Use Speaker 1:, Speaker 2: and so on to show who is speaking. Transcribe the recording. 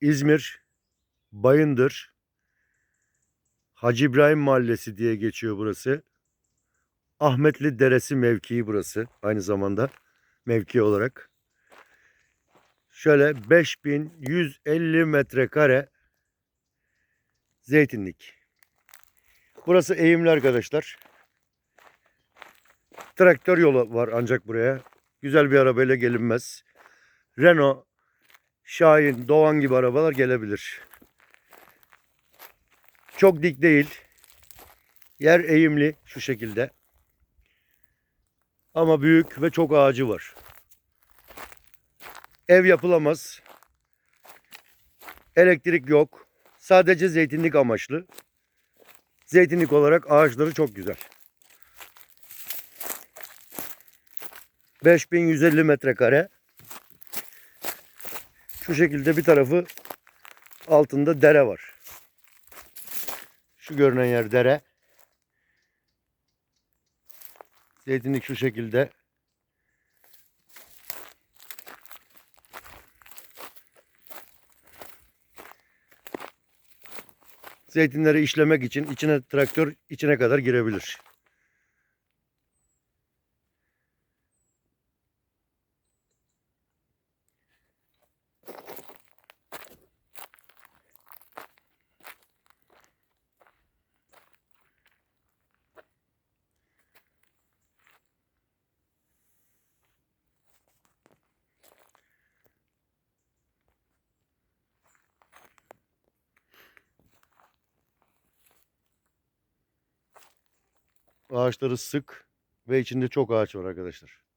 Speaker 1: İzmir, Bayındır, Hacı İbrahim Mahallesi diye geçiyor burası. Ahmetli Deresi mevkii burası aynı zamanda mevki olarak. Şöyle 5150 metrekare zeytinlik. Burası eğimli arkadaşlar. Traktör yolu var ancak buraya. Güzel bir arabayla gelinmez. Renault, Şahin, Doğan gibi arabalar gelebilir. Çok dik değil. Yer eğimli şu şekilde. Ama büyük ve çok ağacı var. Ev yapılamaz. Elektrik yok. Sadece zeytinlik amaçlı. Zeytinlik olarak ağaçları çok güzel. 5150 metrekare. Şu şekilde bir tarafı altında dere var. Şu görünen yer dere. Zeytinlik şu şekilde. Zeytinleri işlemek için içine traktör içine kadar girebilir. Ağaçları sık ve içinde çok ağaç var arkadaşlar.